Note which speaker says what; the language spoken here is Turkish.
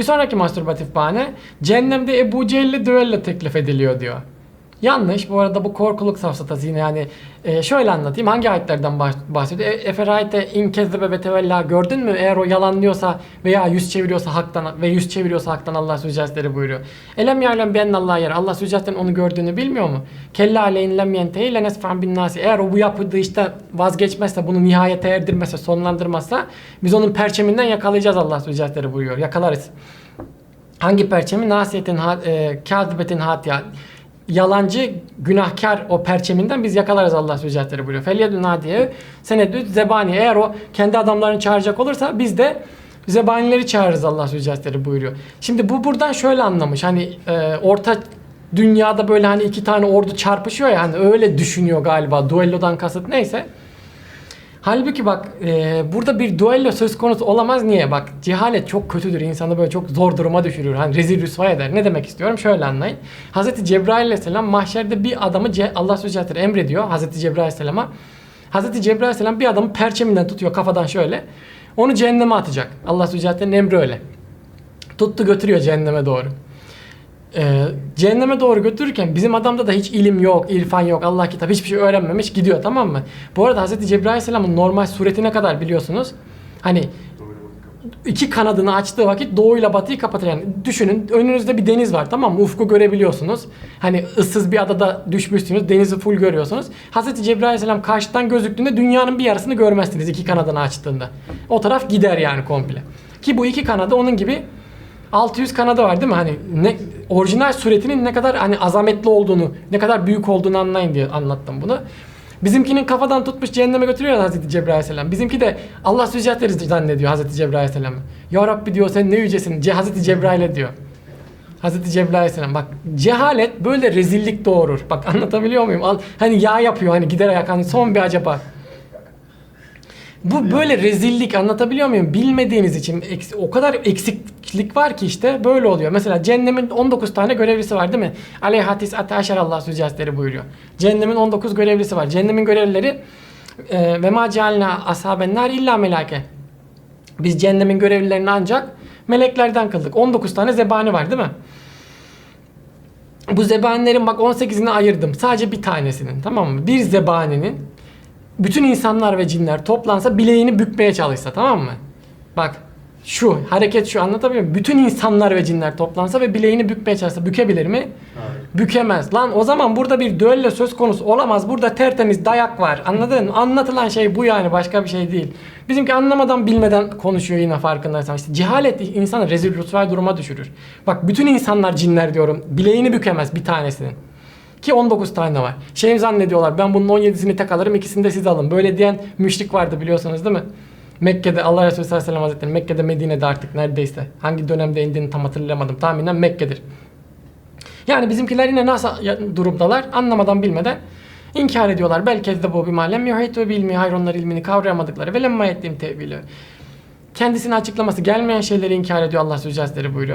Speaker 1: Bir sonraki mastürbatif bahane cehennemde Ebu Cehil'le düello teklif ediliyor diyor. Yanlış. Bu arada bu korkuluk safsatası yine yani e, şöyle anlatayım. Hangi ayetlerden bah- bahsediyor? E, Eferayte in kezzebe ve tevella gördün mü? Eğer o yalanlıyorsa veya yüz çeviriyorsa haktan ve yüz çeviriyorsa haktan Allah suicastleri buyuruyor. Elem ya'lem bi Allah yer. Allah suicastlerin onu gördüğünü bilmiyor mu? Kella aleyhin lem yentehi lenesfen bin nasi. Eğer o bu yaptığı işte vazgeçmezse, bunu nihayete erdirmezse, sonlandırmazsa biz onun perçeminden yakalayacağız Allah suicastleri buyuruyor. Yakalarız. Hangi perçemi? Nasiyetin, e, kâzibetin hatiya. Yalancı, günahkar o perçeminden biz yakalarız Allah Sücatleri buyuruyor. Felyedun hadiye senedü zebani. Eğer o kendi adamlarını çağıracak olursa biz de zebanileri çağırırız Allah Sücatleri buyuruyor. Şimdi bu buradan şöyle anlamış. Hani e, orta dünyada böyle hani iki tane ordu çarpışıyor ya hani öyle düşünüyor galiba. Duellodan kasıt neyse. Halbuki bak e, burada bir duello söz konusu olamaz. Niye? Bak cehalet çok kötüdür. İnsanı böyle çok zor duruma düşürür. Hani rezil rüsva eder. Ne demek istiyorum? Şöyle anlayın. Hazreti Cebrail aleyhisselam mahşerde bir adamı Ce- Allah Sübhanahu emrediyor. Hazreti Cebrail aleyhisselama. Hazreti Cebrail aleyhisselam bir adamı perçeminden tutuyor kafadan şöyle. Onu cehenneme atacak. Allah Sübhanehu'nun emri öyle. Tuttu götürüyor cehenneme doğru. Ee, cehenneme doğru götürürken bizim adamda da hiç ilim yok, irfan yok, Allah kitap hiçbir şey öğrenmemiş gidiyor tamam mı? Bu arada Hz. Cebrail Aleyhisselam'ın normal suretine kadar biliyorsunuz. Hani iki kanadını açtığı vakit doğuyla batıyı kapatır. Yani düşünün önünüzde bir deniz var tamam mı? Ufku görebiliyorsunuz. Hani ıssız bir adada düşmüşsünüz. Denizi full görüyorsunuz. Hz. Cebrail Aleyhisselam karşıdan gözüktüğünde dünyanın bir yarısını görmezsiniz iki kanadını açtığında. O taraf gider yani komple. Ki bu iki kanadı onun gibi 600 kanadı var değil mi? Hani ne orijinal suretinin ne kadar hani azametli olduğunu, ne kadar büyük olduğunu anlayın diye anlattım bunu. Bizimkinin kafadan tutmuş cehenneme götürüyor Hazreti Cebrail Aleyhisselam. Bizimki de Allah sücatleri zannediyor Hazreti Cebrail Aleyhisselam'ı. Ya Rabbi diyor sen ne yücesin Ce Hazreti Cebrail'e diyor. Hazreti Cebrail Aleyhisselam bak cehalet böyle rezillik doğurur. Bak anlatabiliyor muyum? Al, hani yağ yapıyor hani gider ayak hani son bir acaba. Bu böyle rezillik anlatabiliyor muyum? Bilmediğiniz için eks- o kadar eksiklik var ki işte böyle oluyor. Mesela cehennemin 19 tane görevlisi var değil mi? Aleyhatis ateşer Allah sücazleri buyuruyor. Cehennemin 19 görevlisi var. Cehennemin görevlileri e, ve ma cealna ashabennar illa melake. Biz cehennemin görevlilerini ancak meleklerden kıldık. 19 tane zebani var değil mi? Bu zebanilerin bak 18'ini ayırdım. Sadece bir tanesinin tamam mı? Bir zebaninin bütün insanlar ve cinler toplansa bileğini bükmeye çalışsa tamam mı? Bak şu hareket şu anlatabiliyor muyum? Bütün insanlar ve cinler toplansa ve bileğini bükmeye çalışsa bükebilir mi?
Speaker 2: Hayır.
Speaker 1: Bükemez. Lan o zaman burada bir düello söz konusu olamaz. Burada tertemiz dayak var. Anladın mı? Anlatılan şey bu yani başka bir şey değil. Bizimki anlamadan bilmeden konuşuyor yine farkındaysan. İşte cehalet insanı rezil rüsvay duruma düşürür. Bak bütün insanlar cinler diyorum. Bileğini bükemez bir tanesinin. Ki 19 tane var. Şey zannediyorlar ben bunun 17'sini tek alırım ikisini de siz alın. Böyle diyen müşrik vardı biliyorsunuz değil mi? Mekke'de Allah Resulü sallallahu aleyhi ve sellem hazretleri Mekke'de Medine'de artık neredeyse. Hangi dönemde indiğini tam hatırlayamadım. Tahminen Mekke'dir. Yani bizimkiler yine nasıl durumdalar anlamadan bilmeden inkar ediyorlar. Belki de bu bir malem yuhitu bilmi hayır onlar ilmini kavrayamadıkları ve lemma ettiğim tevili. Kendisine açıklaması gelmeyen şeyleri inkar ediyor Allah Sübhanahu buyuruyor.